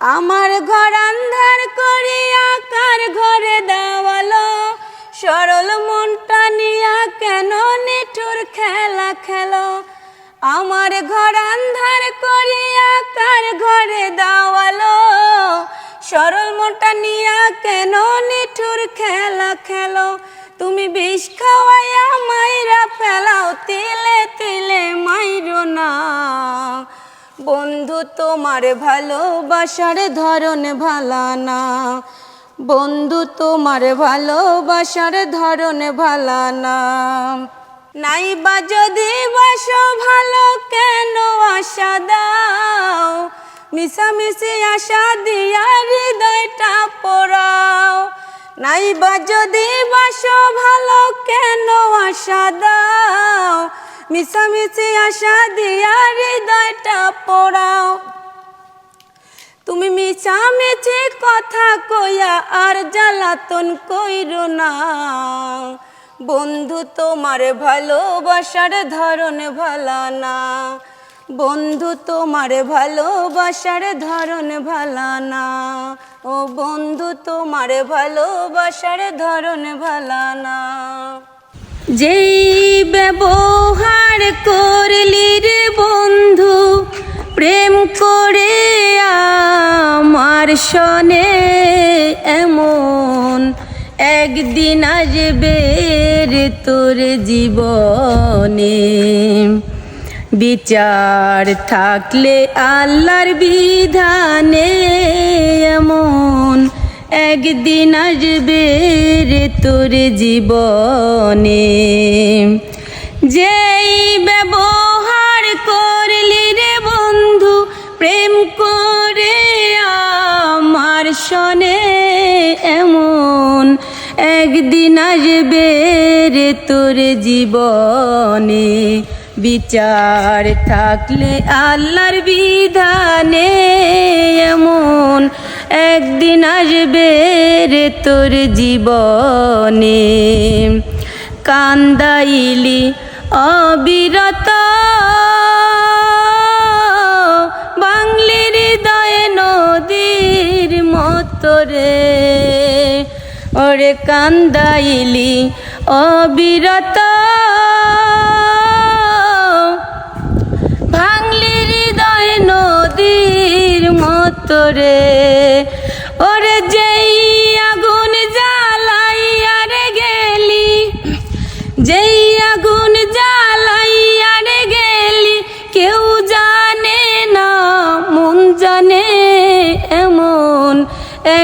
আমার ঘর আন্ধার কার ঘরে দেওয়ালো। সরল মনটা নিয়া কেন নিঠুর খেলা খেলো? আমার ঘর আন্ধার কার ঘরে দাওয়ালো। সরল মনটা নিয়া কেন নিঠুর খেলা খেলো? তুমি বিষ খাওয়াইয়া মাইরা ফেলাও, তিলে তিলে মাইরো না। বন্ধু, তোমার ভালোবাসার ধরন ভালা না বন্ধু, তোমার ভালোবাসার ধরন ভালা না নাইবা যদি বাসো ভালো, কেন আশা দাও? মিশামিশি আশা দিয়া হৃদয়টা পড়াও। নাই বা যদি বাসো ভালো, কেন আশা দাও? মিশামিশি আশা দিয়া হৃদয়টা পোড়াও। তুমি মিছামিছি কথা কইয়া আর জ্বালাতন কইরো না। বন্ধু, তোমার ভালোবাসার ধরন ভালা না। বন্ধু, তোমার ভালোবাসার ধরন ভালা না। ও বন্ধু, তোমার ভালোবাসার ধরন ভালা না। যেই ব্যবহার করলি সনে এমন একদিন আসবে তোর জীবনে। বিচার থাকলে আল্লাহর বিধানে এমন একদিন আসবে তোর জীবনে। যেই ব্যবহার আমার সনে এমন একদিন আসবে রে তোর জীবনে। বিচার থাকলে আল্লাহর বিধানে এমন একদিন আসবে রে তোর জীবনে। কান্দাইলি অবিরত বাংলি হৃদয়ে নদীর মতো রে ওরে কান্দাইলি অবিরত। ভাঙলি হৃদয় নদীর মতো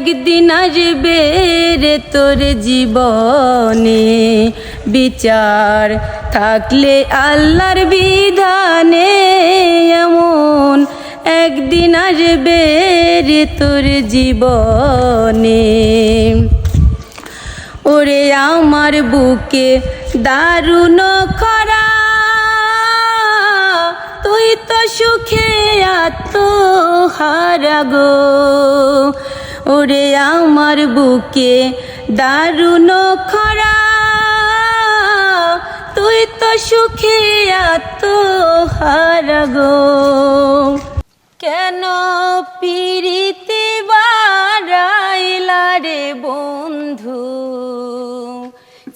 একদিন আসবে রে তোর জীবনে। বিচার থাকলে আল্লাহর বিধানে এমন। একদিন আসবে রে তোর জীবনে। ওরে আমার বুকে দারুণ খরা। তুই তো সুখে আত হারাগো ওরে আমার বুকে দারুণ খরা, তুই তো সুখে আত হারাগো কেন পিরিতি বাড়াইলা রে বন্ধু?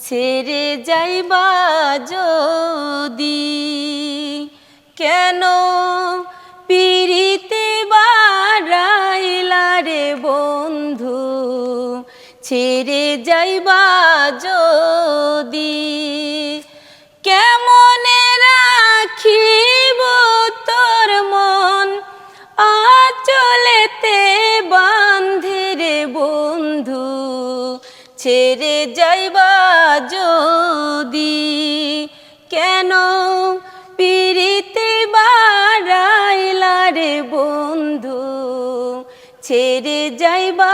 ছেড়ে যাইবা যদি। কেন ছেড়ে যাইবা যদি, কেমনে রাখিব তোর মন? আচলেতে বান্ধে রে বন্ধু, ছেড়ে যাইবা যদি, কেন পিরিতে বাড়াইলা রে বন্ধু? ছেড়ে যাইবা